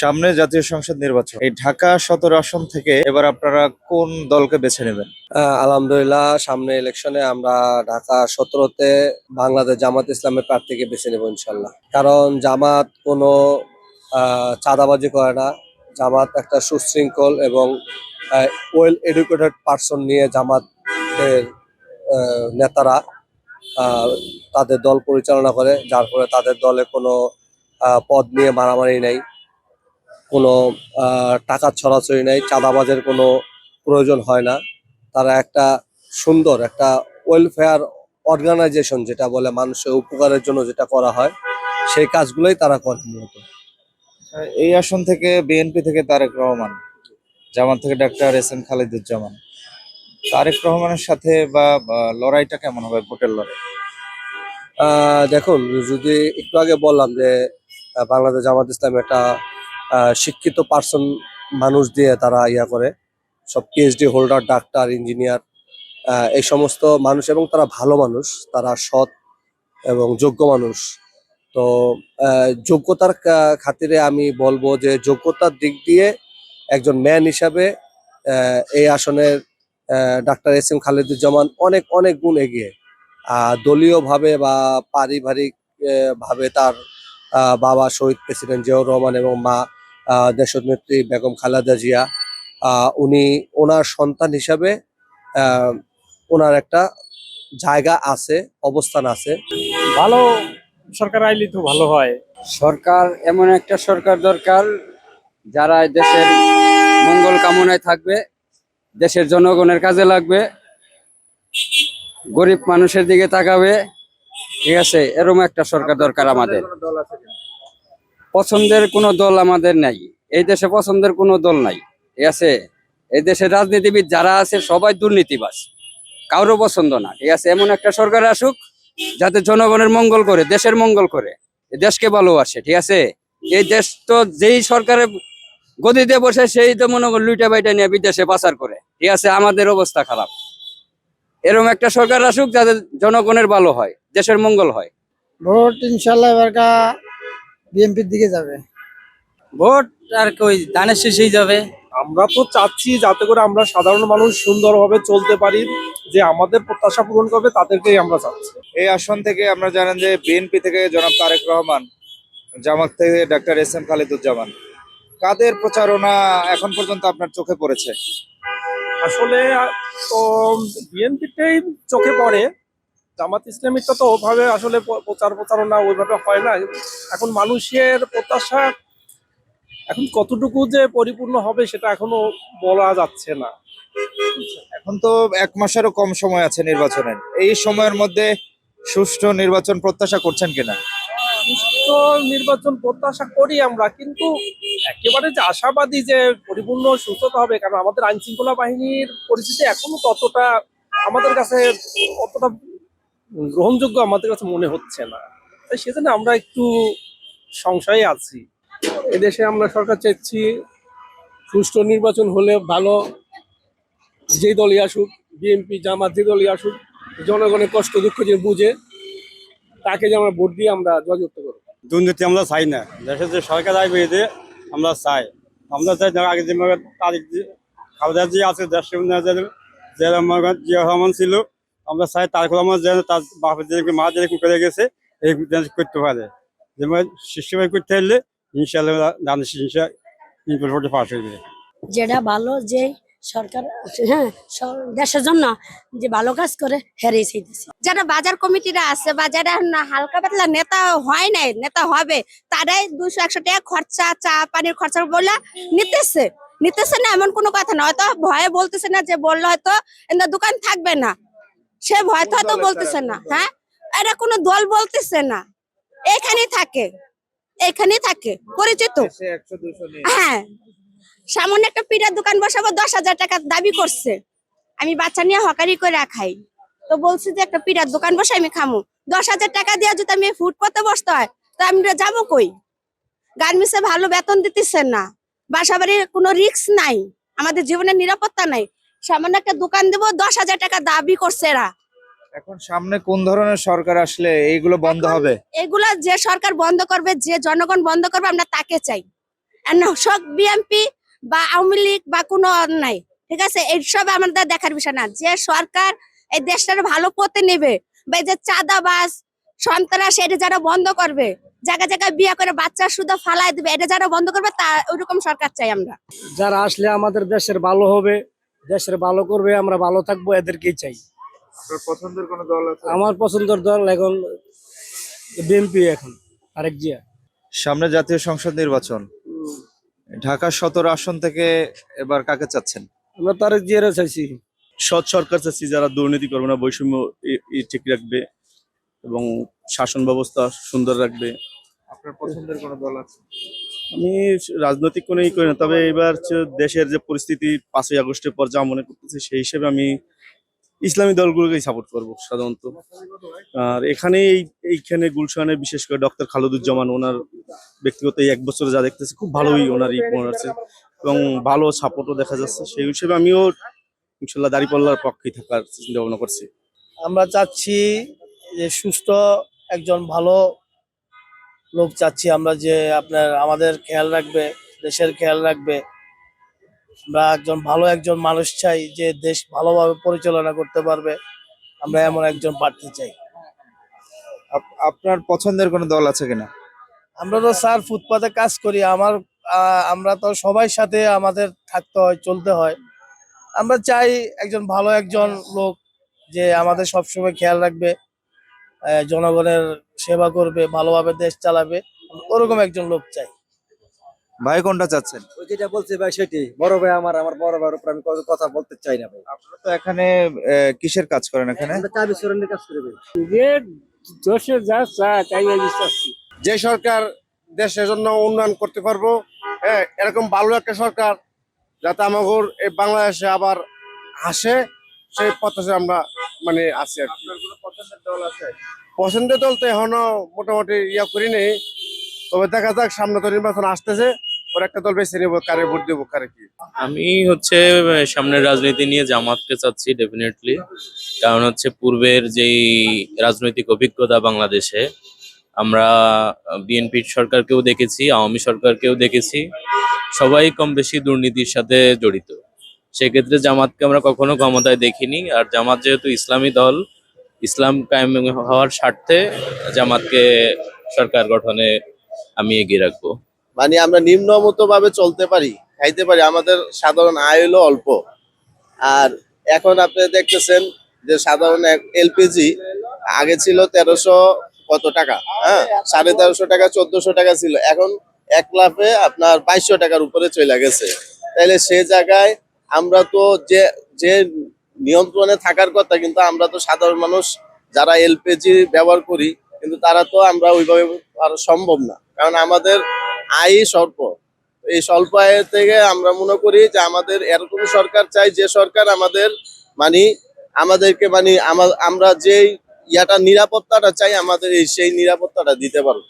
সামনে জাতীয় সংসদ নির্বাচন। এই ঢাকা সদর আসন থেকে এবার আপনারা কোন দলকে বেছে নেবেন? আলহামদুলিল্লাহ, সামনে ইলেকশনে আমরা ঢাকা সতেরোতে বাংলাদেশ জামাত ইসলামের প্রার্থীকে বেছে নেব ইনশাল্লাহ কারণ জামাত কোনো চাঁদাবাজি করে না। জামাত একটা সুশৃঙ্খল এবং ওয়েল এডুকেটেড পার্সন নিয়ে জামাতের নেতারা তাদের দল পরিচালনা করে, যার ফলে তাদের দলে কোনো পদ নিয়ে মারামারি নেই। কোনো আহ, টাকার ছড়াছড়ি নেই চাঁদাবাজের কোনো প্রয়োজন হয় না। তারা একটা সুন্দর একটা ওয়েলফেয়ার অর্গানাইজেশন যেটা বলে মানুষের উপকারের জন্য যেটা করা হয় সেই কাজগুলোই তারা করে মূলত। এই আসন থেকে বিএনপি থেকে তারেক রহমান জামান থেকে doctor S M Khaliduzzaman. Tarique রহমানের সাথে বা লড়াইটা কেমন হবে ভোটের লড়াই? আহ, দেখুন যদি একটু আগে বললাম যে বাংলাদেশ জামাত ইসলাম একটা শিক্ষিত পার্সন মানুষ দিয়ে তারা ইয়া করে। সব পিএইচডি হোল্ডার ডাক্তার ইঞ্জিনিয়ার এই সমস্ত মানুষ এবং তারা ভালো মানুষ, তারা সৎ এবং যোগ্য মানুষ। তো যোগ্যতার খাতিরে আমি বলব যে যোগ্যতার দিক দিয়ে একজন ম্যান হিসাবে এই আসনের ডাক্তার এস এম খালেদুজ্জামান অনেক অনেক গুণ এগিয়ে। দলীয়ভাবে বা পারিবারিক ভাবে তার বাবা শহীদ প্রেসিডেন্ট জিয়াউর রহমান এবং মা দেশনেত্রী বেগম খালেদা জিয়া আহ, উনি ওনার সন্তান হিসাবে আহ, ওনার একটা জায়গা আছে অবস্থান আছে। ভালো সরকার আইলে তো ভালো হয়। সরকার এমন একটা সরকার দরকার যারা দেশের মঙ্গল কামনায় থাকবে দেশের জনগণের কাজে লাগবে গরিব মানুষের দিকে তাকাবে ঠিক আছে? এরকম একটা সরকার দরকার আমাদের। পছন্দের কোনো দল আমাদের নাই। এই দেশে পছন্দের কোনো দল নাই, ঠিক আছে? এই দেশের রাজনীতিবিদ যারা আছে সবাই দুর্নীতিবাস কারও পছন্দ না, ঠিক আছে? এমন একটা সরকার আসুক যাতে জনগণের মঙ্গল করে, দেশের মঙ্গল করে দেশকে ভালোবাসে, ঠিক আছে? এই দেশ তো যেই সরকারের গদিতে বসে সেই তো মনে কর লুইটা বাইটা নিয়ে বিদেশে পাচার করে, ঠিক আছে? আমাদের অবস্থা খারাপ। এরকম একটা সরকার আসুক যাতে জনগণের ভালো হয়, দেশের মঙ্গল হয়। ভোট ইনশাল্লাহ বিএনপির দিকে যাবে। ভোট আর কই ধানের শেষেই যাবে। আমরা তো চাচ্ছি যাতে করে আমরা সাধারণ মানুষ সুন্দরভাবে চলতে পারি যে আমাদের প্রত্যাশা পূরণ করবে তাদেরকেই আমরা চাচ্ছি। এই আসন থেকে আমরা জানেন যে বিএনপি থেকে জনাব তারেক রহমান জামাত থেকে ডাক্তার এস এম খালিদুজ্জামান। কাদের প্রচারণা এখন পর্যন্ত আপনার চোখে পড়েছে? আসলে তো বিএনপিটাই চোখে পড়ে। জামাত ইসলামীটা তো ওভাবে আসলে প্রচার প্রচারণা ওইভাবে হয় না। এখন মানুষের প্রত্যাশা এখন কতটুকু যে পরিপূর্ণ হবে সেটা এখনও বলা যাচ্ছে না। এখন তো এক মাসেরও কম সময় আছে নির্বাচনের এই সময়ের মধ্যে সুষ্ঠু নির্বাচন প্রত্যাশা করছেন কিনা? সুস্থ নির্বাচন প্রত্যাশা করি আমরা কিন্তু একেবারে যে আশাবাদী যে পরিপূর্ণ সুস্থতা হবে কারণ আমাদের আইন শৃঙ্খলা বাহিনীর পরিস্থিতি এখনও ততটা আমাদের কাছে অতটা গ্রহণযোগ্য আমাদের কাছে মনে হচ্ছে না। তাই সেজন্য আমরা একটু সংশয়ে আছি। এদেশে আমরা সরকার চাইছি, সুষ্ঠু নির্বাচন হলে ভালো, যেই দলই আসুক, বিএনপি, জামাত, যে দলই আসুক, জনগণের কষ্ট দুঃখ যে বুঝে, তাকে যে আমরা ভোট দিয়ে আমরা জয়যুক্ত করব। দুর্নীতি আমরা চাই না। দেশের যে সরকার আসবে এতে আমরা চাই। আমরা চাই আগে যে তারিখ যে- খালেদা যে আছে দেশের যে জিয়া রহমান ছিল আমরা চাই তার রহমান যেন তার বাপের যে মা যে করে গেছে যেন করতে পারে। যেমন শিশুভাবে করতে পারলে ইনশাল্লাহ দানের ইনশা ইনপুট ভোটে পাশ হয়ে যাবে যেটা ভালো যে সরকার হ্যাঁ দেশের জন্য যে ভালো কাজ করে হেরে চাইতেছে যারা বাজার কমিটিরা আছে, বা যারা হালকা পাতলা নেতা হয় নাই, নেতা হবে, তারাই দুশো একশো টাকা খরচা, চা, পানির খরচা বলে নিতেছে। নিতেছে না, এমন কোনো কথা না। হয়তো ভয়ে বলতেছে না যে বললে হয়তো দোকান থাকবে না। সে ভয়তো তো বলতেছে না হ্যাঁ? এটা কোনো দল বলতেছে না। এখানেই থাকে। এখানেই থাকে। পরিচিত। হ্যাঁ। সামনে একটা পিঠার দোকান বসাবো দশ হাজার টাকা দাবি করছে। আমি বাচ্চা নিয়ে হকারি করে খাই। তো বলছি যে একটা পিঠার দোকান বসে আমি খামো। দশ হাজার টাকা দিয়ে যদি আমি ফুটপাতে বসতে হয় তো আমি যাব কই? গার্মেন্টসে ভালো বেতন দিতেছে না। বাসা বাড়ির কোনো রিস্ক নাই। আমাদের জীবনের নিরাপত্তা নাই। সামান্য একটা দোকান দেবো দশ হাজার টাকা দাবি করছে এরা। এখন সামনে কোন ধরনের সরকার আসলে এইগুলো বন্ধ হবে? এগুলা যে সরকার বন্ধ করবে যে জনগণ বন্ধ করবে আমরা তাকে চাই। আর না সব বিএমপি বা আওয়ামী লীগ বা কোনো নাই ঠিক আছে? এইসব আমাদের দেখার বিষয় না। যে সরকার এই দেশটার ভালো পথে নেবে বা এই যে চাঁদাবাজ সন্ত্রাস এটা যারা বন্ধ করবে জায়গা জায়গায় বিয়ে করে বাচ্চা শুধু ফালাই দিবে এটা যারা বন্ধ করবে তা ওইরকম সরকার চাই আমরা। যারা আসলে আমাদের দেশের ভালো হবে দেশের ভালো করবে আমরা ভালো থাকব এদেরকেই চাই। আপনার পছন্দের কোনো দল আছে? আমার পছন্দের দল এখন বিএনপি এখন আরেক জিয়া। সামনে জাতীয় সংসদ নির্বাচন। ঢাকা সদর আসন থেকে এবার কাকে চাচ্ছেন? আমরা তারেক জিয়ারে চাইছি। সৎ সরকার চাচ্ছি যারা দুর্নীতি করবে না বৈষম্য ঠিক রাখবে এবং শাসন ব্যবস্থা সুন্দর রাখবে। আপনার পছন্দের কোনো দল আছে? আমি রাজনৈতিক কোনো ই করি না, তবে এবার দেশের যে পরিস্থিতি পাঁচই আগস্টের পর যা মনে করতেছে সেই হিসেবে আমি ইসলামী দলগুলোকেই সাপোর্ট করব সাধারণত। আর এখানে এই- এইখানে গুলশানে বিশেষ করে ডক্টর খালেদুজ্জামান, ওনার ব্যক্তিগত এই এক বছরে যা দেখতেছি খুব ভালোই ওনার ই হচ্ছে এবং ভালো সাপোর্টও দেখা যাচ্ছে। সেই হিসেবে আমিও ইনশাল্লাহ দাঁড়িপাল্লার পক্ষেই থাকার চিন্তা ভাবনা করছি। আমরা চাচ্ছি যে সুস্থ একজন ভালো লোক চাচ্ছি আমরা যে আপনার আমাদের খেয়াল রাখবে দেশের খেয়াল রাখবে। আমরা একজন ভালো একজন মানুষ চাই যে দেশ ভালোভাবে পরিচালনা করতে পারবে। আমরা এমন একজন প্রার্থী চাই। আপ- আপনার পছন্দের কোনো দল আছে কিনা? আমরা তো স্যার ফুটপাতে কাজ করি আমার আমরা তো সবাই সাথে আমাদের থাকতে হয় চলতে হয়। আমরা চাই একজন ভালো একজন লোক যে আমাদের সবসময় খেয়াল রাখবে জনগণের সেবা করবে ভালোভাবে দেশ চালাবে ওরকম একজন লোক চাই। ভাই কোনটা চাচ্ছেন? ওই যেটা বলছে ভাই সেটি। বড় ভাই আমার আমার বড় ভাইয়ের উপর আমি কোনো কথা বলতে চাই না ভাই। আপনারা তো এখানে আহ, কিসের কাজ করেন এখানে? আমরা চাবি সরেন্ডের কাজ করে ভাই। যে দেশে যা চায় তাই আমি চাচ্ছি। যে সরকার দেশের জন্য উন্নয়ন করতে পারব হ্যাঁ এরকম ভালো একটা সরকার যাতে আমাদের এই বাংলাদেশে আবার আসে সেই পথে আমরা মানে আছি আর কি। আপনার কোনো পছন্দের দল আছে। পছন্দের দল তো এখনও মোটামুটি ইয়া করি নেই। তবে দেখা যাক সামনে তো নির্বাচন আসতেছে ওর একটা দল বেছে নেব কারে ভোট দেবো কারে কি। আমি হচ্ছে সামনের রাজনীতি নিয়ে জামাতকে চাচ্ছি ডেফিনেটলি কারণ হচ্ছে পূর্বের যেই রাজনৈতিক অভিজ্ঞতা বাংলাদেশে আমরা বিএনপি সরকারকেও দেখেছি আওয়ামী সরকারকেও দেখেছি। সবাই কম বেশি দুর্নীতির সাথে জড়িত। সেক্ষেত্রে জামাতকে আমরা কখনো ক্ষমতায় দেখিনি। আর জামাত যেহেতু ইসলামী দল ইসলাম কায়েম হওয়ার স্বার্থে জামাতকে সরকার গঠনে আমি এগিয়ে রাখব। মানে আমরা নিম্নমত ভাবে চলতে পারি, খাইতে পারি, আমাদের সাধারণ আয় হলো অল্প। আর এখন আপনি দেখতেছেন যে সাধারণ এলপিজি আগে ছিল তেরোশো কত টাকা হ্যাঁ? সাড়ে তেরোশো টাকা, চোদ্দশো টাকা ছিল। এখন এক লাফে আপনার বাইশশো টাকার উপরে চলে গেছে। তাইলে সে জায়গায় আমরা তো যে যে নিয়ন্ত্রণে থাকার কথা, কিন্তু আমরা তো সাধারণ মানুষ যারা এলপিজি ব্যবহার করি, কিন্তু তারা তো আমরা ওইভাবে আর সম্ভব না। কারণ আমাদের আয় স্বল্প। এই স্বল্প আয়ের থেকে আমরা মনে করি যে আমাদের এরকম সরকার চাই যে সরকার আমাদের মানে আমাদেরকে মানে আমরা যেই ইয়াটা নিরাপত্তাটা চাই, আমাদের এই সেই নিরাপত্তাটা দিতে পারব